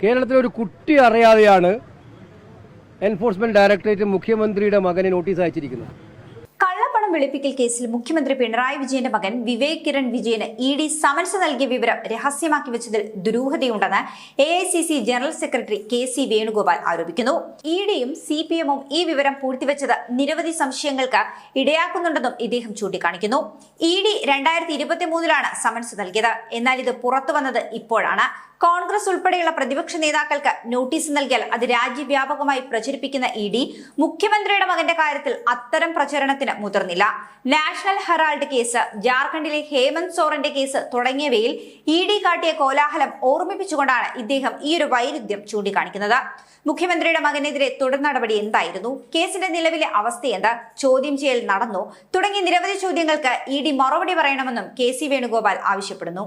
കേരളത്തിലെ ഒരു കുട്ടി അറിയാതെയാണ് എൻഫോഴ്സ്മെന്റ് ഡയറക്ടറേറ്റ് മുഖ്യമന്ത്രിയുടെ മകനെ നോട്ടീസ് അയച്ചിരിക്കുന്നത്. വെളുപ്പിക്കൽ കേസിൽ മുഖ്യമന്ത്രി പിണറായി വിജയന്റെ മകൻ വിവേക് കിരൺ വിജയന് ഇ ഡി സമൻസ് നൽകിയ വിവരം രഹസ്യമാക്കി വെച്ചതിൽ ദുരൂഹതയുണ്ടെന്ന് A I C C general secretary K C Venugopal ആരോപിക്കുന്നു. ഇ ഡിയും സി പി എമ്മും ഈ വിവരം പൂഴ്ത്തിവെച്ചത് നിരവധി സംശയങ്ങൾക്ക് ഇടയാക്കുന്നുണ്ടെന്നും ഇദ്ദേഹം ചൂണ്ടിക്കാണിക്കുന്നു. ഇ ഡി രണ്ടായിരത്തി ഇരുപത്തി മൂന്നിലാണ് സമൻസ് നൽകിയത്. എന്നാൽ ഇത് പുറത്തു വന്നത് ഇപ്പോഴാണ്. കോൺഗ്രസ് ഉൾപ്പെടെയുള്ള പ്രതിപക്ഷ നേതാക്കൾക്ക് നോട്ടീസ് നൽകിയാൽ അത് രാജ്യവ്യാപകമായി പ്രചരിപ്പിക്കുന്ന ഇ ഡി മുഖ്യമന്ത്രിയുടെ മകന്റെ കാര്യത്തിൽ അത്തരം പ്രചരണത്തിന് മുതിർന്നില്ല. നാഷണൽ ഹെറാൾഡ് കേസ് ജാർഖണ്ഡിലെ ഹേമന്ത് സോറന്റെ കേസ് തുടങ്ങിയവയിൽ ഇ ഡി കാട്ടിയ കോലാഹലം ഓർമ്മിപ്പിച്ചുകൊണ്ടാണ് ഇദ്ദേഹം ഈ ഒരു വൈരുദ്ധ്യം ചൂണ്ടിക്കാണിക്കുന്നത്. മുഖ്യമന്ത്രിയുടെ മകനെതിരെ തുടർ നടപടി എന്തായിരുന്നു? കേസിന്റെ നിലവിലെ അവസ്ഥ എന്ത് ചോദ്യം ചെയ്യൽ നടന്നു? തുടങ്ങിയ നിരവധി ചോദ്യങ്ങൾക്ക് ഇ മറുപടി പറയണമെന്നും കെ സി വേണുഗോപാൽ ആവശ്യപ്പെടുന്നു.